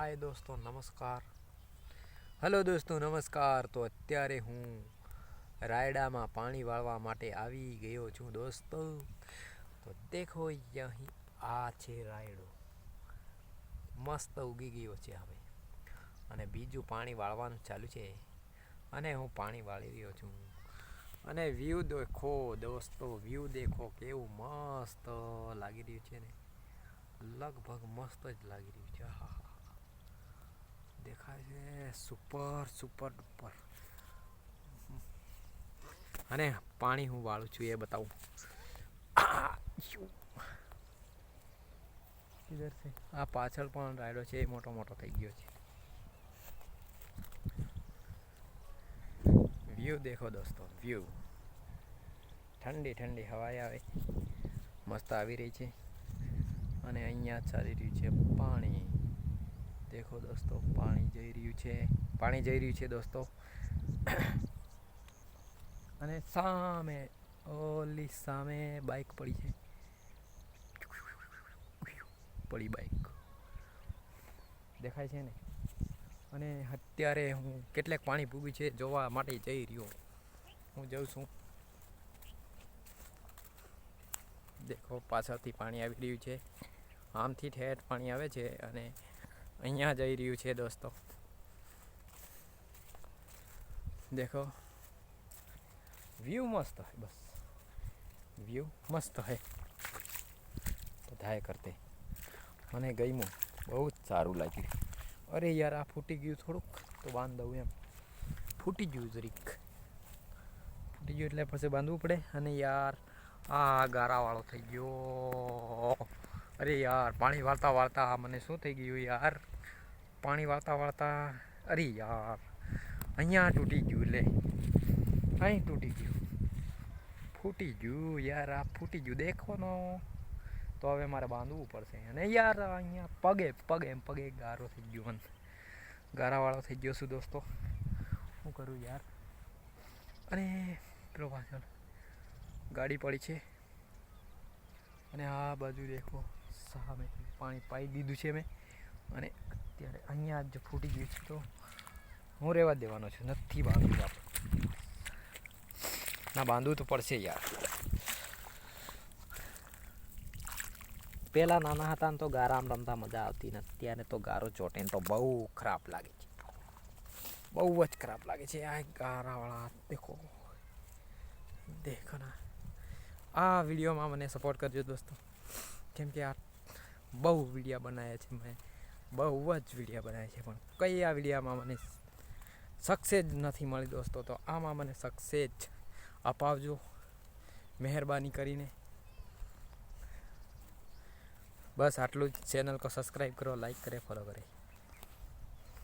હાય દોસ્તો, નમસ્કાર. હલો દોસ્તો, નમસ્કાર. તો અત્યારે હું રાયડામાં પાણી વાળવા માટે આવી ગયો છું દોસ્તો. તો દેખો અહીં આ છે રાયડો. મસ્ત ઉગી ગયો છે હવે. અને બીજું પાણી વાળવાનું ચાલુ છે. અને હું પાણી વાળી રહ્યો છું. અને વ્યૂ દેખો દોસ્તો વ્યૂ દેખો કેવું મસ્ત લાગી રહ્યું છે ને. લગભગ મસ્ત જ લાગી રહ્યું છે. હા દેખાય છે. Super super duper. અને પાણી હું વાળું છું એ બતાવું. આ, પાછળ પણ રાયડો છે એ મોટો મોટો થઈ ગયો છે. વ્યૂ દેખો દોસ્તો વ્યૂ ઠંડી ઠંડી હવાઈ આવે. મસ્ત આવી રહી છે. અને અહીંયા ચાલી રહ્યું છે પાણી. દેખો દોસ્તો, પાણી જઈ રહ્યું છે, પાણી જઈ રહ્યું છે દોસ્તો. અને સામે, ઓલી સામે બાઇક પડી છે. પડી બાઇક દેખાય છે ને? અને અત્યારે હું કેટલેક પાણી ભૂગી છે, જોવા માટે જઈ રહ્યો. હું જઉં છું. દેખો, પાછળથી પાણી આવી રહ્યું છે. આમથી ઠેઠ પાણી આવે છે અને અહીંયા જઈ રહ્યું છે દોસ્તો. દેખો. વ્યૂ મસ્ત है બસ. વ્યૂ મસ્ત है બધાએ કરતે. મને ગમ્યું. બહુ જ સારું લાગ્યું. અરે યાર, આ ફૂટી ગયું થોડુંક. તો બાંધ દઉં એમ. ફૂટી ગયું જરીક. ફૂટી ગયું એટલે પછી બાંધવું પડે. અને યાર, આ ગારાવાળો થઈ ગયો. અરે યાર, પાણી વાળતા વાળતા મને શું થઈ ગયું યાર? પાણી વાળતા વાળતા, અરે યાર, અહીંયા તૂટી ગયું લે. અહીં તૂટી ગયું. ફૂટી ગયું યાર, આ ફૂટી ગયું. દેખો નો તો હવે મારે બાંધવું પડશે. અને યાર, અહીંયા પગે પગે, એમ પગે ગારો થઈ ગયો મને. ગારાવાળો થઈ ગયો છું દોસ્તો. શું કરું યાર? અને પેલો પાછળ ગાડી પડી છે. અને આ બાજુ દેખો. સામે પાણી પાઈ દીધું છે મેં. અને અત્યારે અહીંયા જ ફૂટી ગયું છે તો હું રહેવા દેવાનો છું. નથી બાંધવું આપણે ના, બાંધવું તો પડશે યાર. પહેલાં નાના હતા ને તો ગારામ રમતા મજા આવતી ને અત્યારે તો ગારો ચોટે તો બહુ ખરાબ લાગે છે. બહુ જ ખરાબ લાગે છે. આ ગારાવાળા, દેખો. દેખો ના. આ વિડીયોમાં મને સપોર્ટ કરજો દોસ્તો. કેમ કે આ બહુ વિડીયા બનાવ્યા છે મેં બહુ જ વિડીયા બનાવ્યા છે પણ કઈ આ વિડીયામાં મને સક્સેસ નથી મળી દોસ્તો. તો આમાં મને સક્સેસ અપાવજો. મહેરબાની કરીને. બસ આટલું જ. ચેનલ કો સબસ્ક્રાઈબ કરો લાઈક કરે ફોલો કરે.